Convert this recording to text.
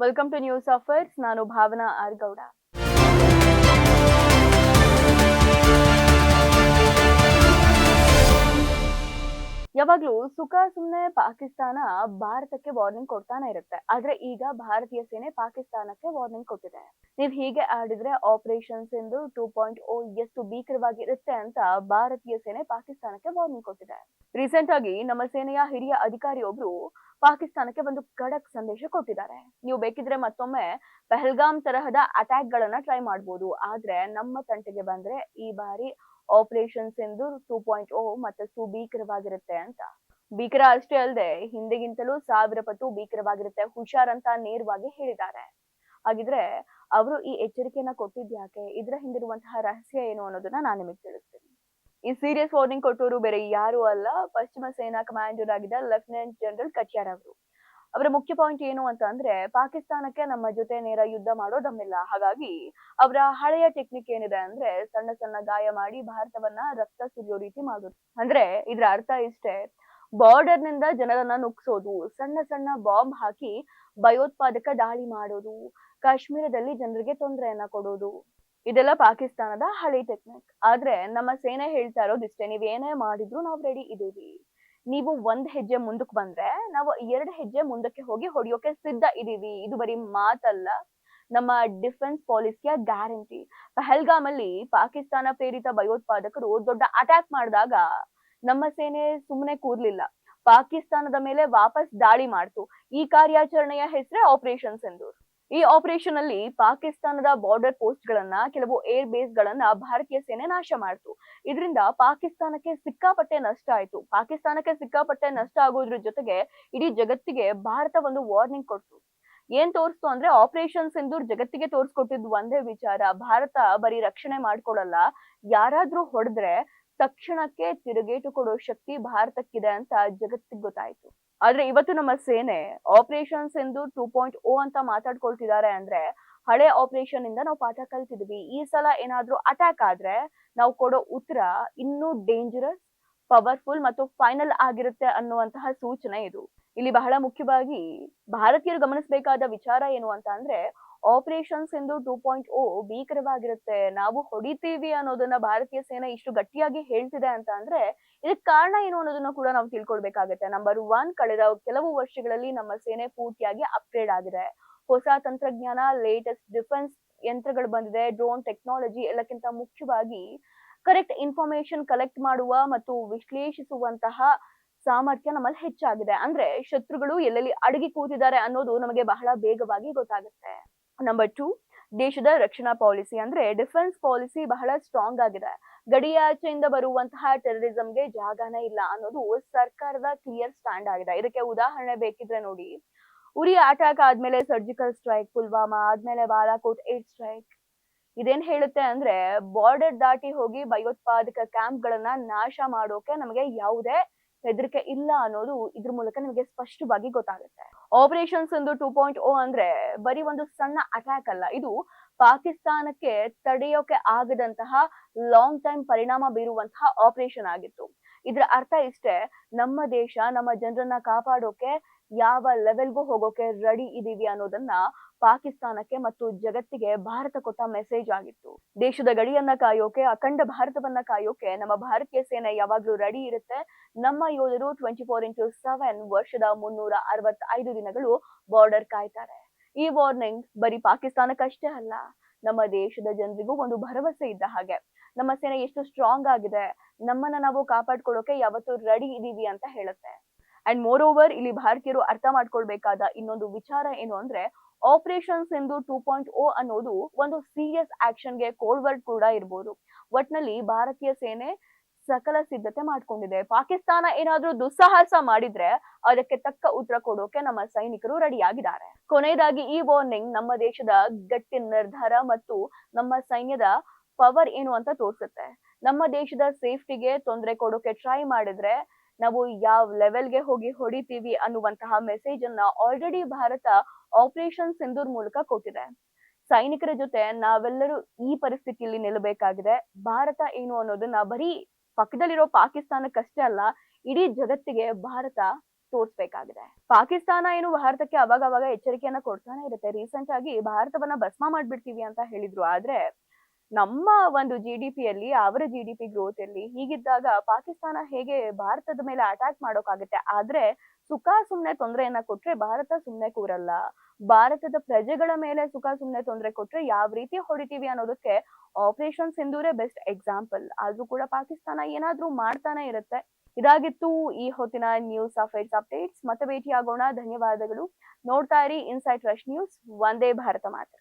Welcome two news ಅಫರ್ಸ್ ನಾನು Bhavana R Gowda ಯಾವಾಗ್ಲೂ ಸುಖ ಸುಮ್ನೆ ಪಾಕಿಸ್ತಾನ ಭಾರತಕ್ಕೆ ವಾರ್ನಿಂಗ್ ಕೊಡ್ತಾನೆ ಇರುತ್ತೆ. ಆದ್ರೆ ಈಗ ಭಾರತೀಯ ಸೇನೆ ಪಾಕಿಸ್ತಾನಕ್ಕೆ ವಾರ್ನಿಂಗ್ ಕೊಟ್ಟಿದೆ. ನೀವ್ ಹೀಗೆ ಆಡಿದ್ರೆ ಆಪರೇಷನ್ಸ್ ಎಂದು ಟೂ ಪಾಯಿಂಟ್ ಓ ಎಷ್ಟು ಭೀಕರವಾಗಿರುತ್ತೆ ಅಂತ ಭಾರತೀಯ ಸೇನೆ ಪಾಕಿಸ್ತಾನಕ್ಕೆ ವಾರ್ನಿಂಗ್ ಕೊಟ್ಟಿದೆ. ರೀಸೆಂಟ್ ಆಗಿ ನಮ್ಮ ಸೇನೆಯ ಹಿರಿಯ ಅಧಿಕಾರಿಯೊಬ್ರು ಪಾಕಿಸ್ತಾನಕ್ಕೆ ಒಂದು ಖಡಕ್ ಸಂದೇಶ ಕೊಟ್ಟಿದ್ದಾರೆ. ನೀವು ಬೇಕಿದ್ರೆ ಮತ್ತೊಮ್ಮೆ ಪಹಲ್ಗಾಮ್ ತರಹದ ಅಟ್ಯಾಕ್ ಗಳನ್ನ ಟ್ರೈ ಮಾಡ್ಬೋದು. ಆದ್ರೆ ನಮ್ಮ ತಂಟೆಗೆ ಬಂದ್ರೆ ಈ ಬಾರಿ ಆಪರೇಷನ್ಸ್ ಎಂದು ಟೂ ಪಾಯಿಂಟ್ ಓ ಮತ್ತಷ್ಟು ಭೀಕರವಾಗಿರುತ್ತೆ ಅಂತ. ಭೀಕರ ಅಷ್ಟೇ ಅಲ್ಲದೆ ಹಿಂದೆಗಿಂತಲೂ ಸಾವಿರ ಪಟ್ಟು ಭೀಕರವಾಗಿರುತ್ತೆ ಹುಷಾರ್ ಅಂತ ನೇರವಾಗಿ ಹೇಳಿದ್ದಾರೆ. ಹಾಗಿದ್ರೆ ಅವರು ಈ ಎಚ್ಚರಿಕೆಯನ್ನ ಕೊಟ್ಟಿದ್ಯಾಕೆ ಇದರ ಹಿಂದಿರುವಂತಹ ರಹಸ್ಯ ಏನು ಅನ್ನೋದನ್ನ ನಾನು ನಿಮಗೆ ತಿಳಿಸ್ತೀನಿ. ಈ ಸೀರಿಯಸ್ ವಾರ್ನಿಂಗ್ ಕೊಟ್ಟವರು ಬೇರೆ ಯಾರು ಅಲ್ಲ. ಪಶ್ಚಿಮ ಸೇನಾ ಕಮಾಂಡರ್ ಆಗಿದ್ದ ಲೆಫ್ಟಿನೆಂಟ್ ಜನರಲ್ ಕಟ್ಯಾರ್ ಅವರು. ಅವರ ಮುಖ್ಯ ಪಾಯಿಂಟ್ ಏನು ಅಂತ ಅಂದ್ರೆ ಪಾಕಿಸ್ತಾನಕ್ಕೆ ನಮ್ಮ ಜೊತೆ ನೇರ ಯುದ್ಧ ಮಾಡೋದಮ್ಮಿಲ್ಲ ಹಾಗಾಗಿ ಅವರ ಹಳೆಯ ಟೆಕ್ನಿಕ್ ಏನಿದೆ ಅಂದ್ರೆ ಸಣ್ಣ ಸಣ್ಣ ಗಾಯ ಮಾಡಿ ಭಾರತವನ್ನ ರಕ್ತ ಸುರಿಯೋ ರೀತಿ ಮಾಡೋದು. ಅಂದ್ರೆ ಇದ್ರ ಅರ್ಥ ಇಷ್ಟೇ ಬಾರ್ಡರ್ನಿಂದ ಜನರನ್ನ ನುಗ್ಸೋದು ಸಣ್ಣ ಸಣ್ಣ ಬಾಂಬ್ ಹಾಕಿ ಭಯೋತ್ಪಾದಕ ದಾಳಿ ಮಾಡೋದು, ಕಾಶ್ಮೀರದಲ್ಲಿ ಜನರಿಗೆ ತೊಂದರೆಯನ್ನ ಕೊಡೋದು. ಇದೆಲ್ಲ ಪಾಕಿಸ್ತಾನದ ಹಳೆ ಟೆಕ್ನಿಕ್ ಆದ್ರೆ ನಮ್ಮ ಸೇನೆ ಹೇಳ್ತಾ ಇರೋದು ಇಷ್ಟೇ ನೀವ್ ಏನೇ ಮಾಡಿದ್ರು ನಾವ್ ರೆಡಿ ಇದೀವಿ. ನೀವು ಒಂದ್ ಹೆಜ್ಜೆ ಮುಂದಕ್ಕೆ ಬಂದ್ರೆ ನಾವು ಎರಡು ಹೆಜ್ಜೆ ಮುಂದಕ್ಕೆ ಹೋಗಿ ಹೊಡಿಯೋಕೆ ಸಿದ್ಧ ಇದೀವಿ. ಇದು ಬರೀ ಮಾತಲ್ಲ. ನಮ್ಮ ಡಿಫೆನ್ಸ್ ಪಾಲಿಸಿಯ ಗ್ಯಾರಂಟಿ. ಪಹಲ್ಗಾಮ್ ಅಲ್ಲಿ ಪಾಕಿಸ್ತಾನ ಪ್ರೇರಿತ ಭಯೋತ್ಪಾದಕರು ದೊಡ್ಡ ಅಟ್ಯಾಕ್ ಮಾಡಿದಾಗ ನಮ್ಮ ಸೇನೆ ಸುಮ್ಮನೆ ಕೂರ್ಲಿಲ್ಲ. ಪಾಕಿಸ್ತಾನದ ಮೇಲೆ ವಾಪಸ್ ದಾಳಿ ಮಾಡ್ತು. ಈ ಕಾರ್ಯಾಚರಣೆಯ ಹೆಸರೇ ಆಪರೇಷನ್ ಸಿಂಧೂರ್. ಈ ಆಪರೇಷನ್ ಅಲ್ಲಿ ಪಾಕಿಸ್ತಾನದ ಬಾರ್ಡರ್ ಪೋಸ್ಟ್ ಗಳನ್ನ, ಕೆಲವು ಏರ್ ಬೇಸ್ ಗಳನ್ನ ಭಾರತೀಯ ಸೇನೆ ನಾಶ ಮಾಡಿತು. ಇದರಿಂದ ಪಾಕಿಸ್ತಾನಕ್ಕೆ ಸಿಕ್ಕಾಪಟ್ಟೆ ನಷ್ಟ ಆಯ್ತು. ಪಾಕಿಸ್ತಾನಕ್ಕೆ ಸಿಕ್ಕಾಪಟ್ಟೆ ನಷ್ಟ ಆಗೋದ್ರ ಜೊತೆಗೆ ಇಡೀ ಜಗತ್ತಿಗೆ ಭಾರತ ಒಂದು ವಾರ್ನಿಂಗ್ ಕೊಡ್ತು. ಏನ್ ತೋರಿಸ್ತು ಅಂದ್ರೆ ಆಪರೇಷನ್ ಸಿಂಧೂರ್ ಜಗತ್ತಿಗೆ ತೋರಿಸ್ಕೊಟ್ಟಿದ್ದು ಒಂದೇ ವಿಚಾರ. ಭಾರತ ಬರೀ ರಕ್ಷಣೆ ಮಾಡ್ಕೊಳಲ್ಲ. ಯಾರಾದ್ರೂ ಹೊಡೆದ್ರೆ ತಕ್ಷಣಕ್ಕೆ ತಿರುಗೇಟು ಕೊಡೋ ಶಕ್ತಿ ಭಾರತಕ್ಕಿದೆ ಅಂತ ಜಗತ್ತಿಗೆ ಗೊತ್ತಾಯ್ತು. ಆದ್ರೆ ಇವತ್ತು ನಮ್ಮ ಸೇನೆ ಆಪರೇಷನ್ಸ್ ಎಂದು ಟೂ ಪಾಯಿಂಟ್ ಓ ಅಂತ ಮಾತಾಡ್ಕೊಳ್ತಿದ್ದಾರೆ ಅಂದ್ರೆ ಹಳೆ ಆಪರೇಷನ್ ಇಂದ ನಾವು ಪಾಠ ಕಲ್ತಿದ್ವಿ. ಈ ಸಲ ಏನಾದ್ರೂ ಅಟ್ಯಾಕ್ ಆದ್ರೆ ನಾವು ಕೊಡೋ ಉತ್ತರ ಇನ್ನೂ ಡೇಂಜರಸ್ ಪವರ್ಫುಲ್ ಮತ್ತು ಫೈನಲ್ ಆಗಿರುತ್ತೆ ಅನ್ನುವಂತಹ ಸೂಚನೆ ಇದು. ಇಲ್ಲಿ ಬಹಳ ಮುಖ್ಯವಾಗಿ ಭಾರತೀಯರು ಗಮನಿಸಬೇಕಾದ ವಿಚಾರ ಏನು ಅಂತ ಅಂದ್ರೆ operation Sindhu two point O ಭೀಕರವಾಗಿರುತ್ತೆ. ನಾವು ಹೊಡಿತೀವಿ ಅನ್ನೋದನ್ನ ಭಾರತೀಯ ಸೇನೆ ಇಷ್ಟು ಗಟ್ಟಿಯಾಗಿ ಹೇಳ್ತಿದೆ ಅಂತ ಅಂದ್ರೆ, ಇದಕ್ಕೆ ಕಾರಣ ಏನು ಅನ್ನೋದನ್ನ ಕೂಡ ನಾವು ತಿಳ್ಕೊಳ್ಬೇಕಾಗತ್ತೆ. ನಂಬರ್ ಒನ್ ಕಳೆದ ಕೆಲವು ವರ್ಷಗಳಲ್ಲಿ ನಮ್ಮ ಸೇನೆ ಪೂರ್ತಿಯಾಗಿ ಅಪ್ಗ್ರೇಡ್ ಆಗಿದೆ. ಹೊಸ ತಂತ್ರಜ್ಞಾನ ಲೇಟೆಸ್ಟ್ ಡಿಫೆನ್ಸ್ ಯಂತ್ರಗಳು ಬಂದಿದೆ ಡ್ರೋನ್ ಟೆಕ್ನಾಲಜಿ ಎಲ್ಲಕ್ಕಿಂತ ಮುಖ್ಯವಾಗಿ ಕರೆಕ್ಟ್ ಇನ್ಫಾರ್ಮೇಶನ್ ಕಲೆಕ್ಟ್ ಮಾಡುವ ಮತ್ತು ವಿಶ್ಲೇಷಿಸುವಂತಹ ಸಾಮರ್ಥ್ಯ ನಮ್ಮಲ್ಲಿ ಹೆಚ್ಚಾಗಿದೆ. ಅಂದ್ರೆ ಶತ್ರುಗಳು ಎಲ್ಲೆಲ್ಲಿ ಅಡಗಿ ಕೂತಿದ್ದಾರೆ ಅನ್ನೋದು ನಮಗೆ ಬಹಳ ಬೇಗವಾಗಿ ಗೊತ್ತಾಗುತ್ತೆ. ನಂಬರ್ ಟೂ ದೇಶದ ರಕ್ಷಣಾ ಪಾಲಿಸಿ ಅಂದ್ರೆ ಡಿಫೆನ್ಸ್ ಪಾಲಿಸಿ ಬಹಳ ಸ್ಟ್ರಾಂಗ್ ಆಗಿದೆ. ಗಡಿಯಾಚೆಯಿಂದ ಬರುವಂತಹ ಟೆರರಿಸಂಗೆ ಜಾಗನೇ ಇಲ್ಲ ಅನ್ನೋದು ಸರ್ಕಾರದ ಕ್ಲಿಯರ್ ಸ್ಟ್ಯಾಂಡ್ ಆಗಿದೆ. ಇದಕ್ಕೆ ಉದಾಹರಣೆ ಬೇಕಿದ್ರೆ ನೋಡಿ. ಉರಿ ಅಟ್ಯಾಕ್ ಆದ್ಮೇಲೆ ಸರ್ಜಿಕಲ್ ಸ್ಟ್ರೈಕ್ ಪುಲ್ವಾಮಾ, ಆದ್ಮೇಲೆ ಬಾಲಾಕೋಟ್ ಏಟ್ ಸ್ಟ್ರೈಕ್ ಇದೇನ್ ಹೇಳುತ್ತೆ ಅಂದ್ರೆ ಬಾರ್ಡರ್ ದಾಟಿ ಹೋಗಿ ಭಯೋತ್ಪಾದಕ ಕ್ಯಾಂಪ್ ಗಳನ್ನ ನಾಶ ಮಾಡೋಕೆ ನಮಗೆ ಯಾವುದೇ ಹೆದರಿಕೆ ಇಲ್ಲ ಅನ್ನೋದು ಇದ್ರ ಮೂಲಕ ನಿಮಗೆ ಸ್ಪಷ್ಟವಾಗಿ ಗೊತ್ತಾಗುತ್ತೆ. ಆಪರೇಷನ್ಸ್ ಒಂದು ಟೂ ಪಾಯಿಂಟ್ ಓ ಅಂದ್ರೆ ಬರೀ ಒಂದು ಸಣ್ಣ ಅಟ್ಯಾಕ್ ಅಲ್ಲ. ಇದು ಪಾಕಿಸ್ತಾನಕ್ಕೆ ತಡೆಯೋಕೆ ಆಗದಂತಹ ಲಾಂಗ್ ಟೈಮ್ ಪರಿಣಾಮ ಬೀರುವಂತಹ ಆಪರೇಷನ್ ಆಗಿತ್ತು. ಇದ್ರ ಅರ್ಥ ಇಷ್ಟೇ, ನಮ್ಮ ದೇಶ, ನಮ್ಮ ಜನರನ್ನ ಕಾಪಾಡೋಕೆ ಯಾವ ಲೆವೆಲ್ಗೂ ಹೋಗೋಕೆ ರೆಡಿ ಇದೀವಿ ಅನ್ನೋದನ್ನ ಪಾಕಿಸ್ತಾನಕ್ಕೆ ಮತ್ತು ಜಗತ್ತಿಗೆ ಭಾರತ ಕೊಟ್ಟ ಮೆಸೇಜ್ ಆಗಿತ್ತು. ದೇಶದ ಗಡಿಯನ್ನ ಕಾಯೋಕೆ, ಅಖಂಡ ಭಾರತವನ್ನ ಕಾಯೋಕೆ, ನಮ್ಮ ಭಾರತೀಯ ಸೇನೆ ಯಾವಾಗ್ಲೂ ರೆಡಿ ಇರುತ್ತೆ. ನಮ್ಮ ಯೋಧರು ಟ್ವೆಂಟಿ ಫೋರ್ ಇಂಟು ಸೆವೆನ್ ವರ್ಷದ ಮುನ್ನೂರ ಅರವತ್ತೈದು ದಿನಗಳು ಬಾರ್ಡರ್ ಕಾಯ್ತಾರೆ. ಈ ವಾರ್ನಿಂಗ್ ಬರೀ ಪಾಕಿಸ್ತಾನಕ್ಕಷ್ಟೇ ಅಲ್ಲ, ನಮ್ಮ ದೇಶದ ಜನರಿಗೂ ಒಂದು ಭರವಸೆ ಇದ್ದ ಹಾಗೆ. ನಮ್ಮ ಸೇನೆ ಎಷ್ಟು ಸ್ಟ್ರಾಂಗ್ ಆಗಿದೆ, ನಮ್ಮನ್ನ ನಾವು ಕಾಪಾಡ್ಕೊಳ್ಳೋಕೆ ಯಾವತ್ತು ರೆಡಿ ಇದೀವಿ ಅಂತ ಹೇಳುತ್ತೆ. ಅಂಡ್ ಮೋರ್ ಓವರ್ ಇಲ್ಲಿ ಭಾರತೀಯರು ಅರ್ಥ ಮಾಡ್ಕೊಳ್ಬೇಕಾದ ಇನ್ನೊಂದು ವಿಚಾರ ಏನು ಅಂದ್ರೆ ಆಪರೇಷನ್ಸ್ ಎಂದು ಟೂ ಪಾಯಿಂಟ್ ಓ ಅನ್ನೋದು ಒಂದು ಸೀರಿಯಸ್ ಆಕ್ಷನ್ಗೆ ಕೋಲ್ಡ್ ವರ್ಡ್ ಕೂಡ ಇರ್ಬೋದು. ಒಟ್ನಲ್ಲಿ ಭಾರತೀಯ ಸೇನೆ ಸಕಲ ಸಿದ್ಧತೆ ಮಾಡ್ಕೊಂಡಿದೆ. ಪಾಕಿಸ್ತಾನ ಏನಾದ್ರೂ ದುಸ್ಸಾಹಸ ಮಾಡಿದ್ರೆ ಅದಕ್ಕೆ ತಕ್ಕ ಉತ್ತರ ಕೊಡೋಕೆ ನಮ್ಮ ಸೈನಿಕರು ರೆಡಿಯಾಗಿದ್ದಾರೆ. ಕೊನೆಯದಾಗಿ ಈ ವಾರ್ನಿಂಗ್ ನಮ್ಮ ದೇಶದ ಗಟ್ಟಿ ನಿರ್ಧಾರ ಮತ್ತು ನಮ್ಮ ಸೈನ್ಯದ ಪವರ್ ಏನು ಅಂತ ತೋರಿಸುತ್ತೆ. ನಮ್ಮ ದೇಶದ ಸೇಫ್ಟಿಗೆ ತೊಂದರೆ ಕೊಡೋಕೆ ಟ್ರೈ ಮಾಡಿದ್ರೆ ನಾವು ಯಾವ ಲೆವೆಲ್ಗೆ ಹೋಗಿ ಹೊಡಿತೀವಿ ಅನ್ನುವಂತಹ ಮೆಸೇಜ್ ಅನ್ನ ಆಲ್ರೆಡಿ ಭಾರತ ಆಪರೇಷನ್ ಸಿಂಧೂರ್ ಮೂಲಕ ಕೊಟ್ಟಿದೆ. ಸೈನಿಕರ ಜೊತೆ ನಾವೆಲ್ಲರೂ ಈ ಪರಿಸ್ಥಿತಿಯಲ್ಲಿ ನಿಲ್ಲಬೇಕಾಗಿದೆ. ಭಾರತ ಏನು ಅನ್ನೋದನ್ನ ಬರೀ ಪಕ್ಕದಲ್ಲಿರೋ ಪಾಕಿಸ್ತಾನಕ್ಕಷ್ಟೇ ಅಲ್ಲ, ಇಡೀ ಜಗತ್ತಿಗೆ ಭಾರತ ತೋರ್ಸ್ಬೇಕಾಗಿದೆ. ಪಾಕಿಸ್ತಾನ ಏನು ಭಾರತಕ್ಕೆ ಅವಾಗ ಅವಾಗ ಎಚ್ಚರಿಕೆಯನ್ನ ಕೊಡ್ತಾನೆ ಇರುತ್ತೆ. ರೀಸೆಂಟ್ ಆಗಿ ಭಾರತವನ್ನ ಭಸ್ಮ ಮಾಡ್ಬಿಡ್ತೀವಿ ಅಂತ ಹೇಳಿದ್ರು. ಆದ್ರೆ ನಮ್ಮ ಒಂದು ಜಿ ಡಿ ಪಿಯಲ್ಲಿ ಅವರ ಜಿ ಡಿ ಪಿ ಗ್ರೋತ್ ಅಲ್ಲಿ ಹೀಗಿದ್ದಾಗ ಪಾಕಿಸ್ತಾನ ಹೇಗೆ ಭಾರತದ ಮೇಲೆ ಅಟ್ಯಾಕ್ ಮಾಡೋಕ್ಕಾಗುತ್ತೆ ಆದ್ರೆ ಸುಖ ಸುಮ್ನೆ ತೊಂದರೆಯನ್ನ ಕೊಟ್ರೆ ಭಾರತ ಸುಮ್ನೆ ಕೂರಲ್ಲ. ಭಾರತದ ಪ್ರಜೆಗಳ ಮೇಲೆ ಸುಖ ಸುಮ್ನೆ ತೊಂದರೆ ಕೊಟ್ರೆ ಯಾವ ರೀತಿ ಹೊಡಿತೀವಿ ಅನ್ನೋದಕ್ಕೆ ಆಪರೇಷನ್ ಸಿಂಧೂರೇ ಬೆಸ್ಟ್ ಎಕ್ಸಾಂಪಲ್ ಆದ್ರೂ ಕೂಡ ಪಾಕಿಸ್ತಾನ ಏನಾದ್ರೂ ಮಾಡ್ತಾನೆ ಇರುತ್ತೆ. ಇದಾಗಿತ್ತು ಈ ಹೊತ್ತಿನ ನ್ಯೂಸ್ ಅಫೇರ್ಸ್ ಅಪ್ಡೇಟ್ಸ್ ಮತ್ತೆ ಭೇಟಿಯಾಗೋಣ. ಧನ್ಯವಾದಗಳು. ನೋಡ್ತಾ ಇರಿ ಇನ್ಸೈಟ್ ರಶ್ ನ್ಯೂಸ್ ಒಂದೇ ಭಾರತ ಮಾತ್ರ.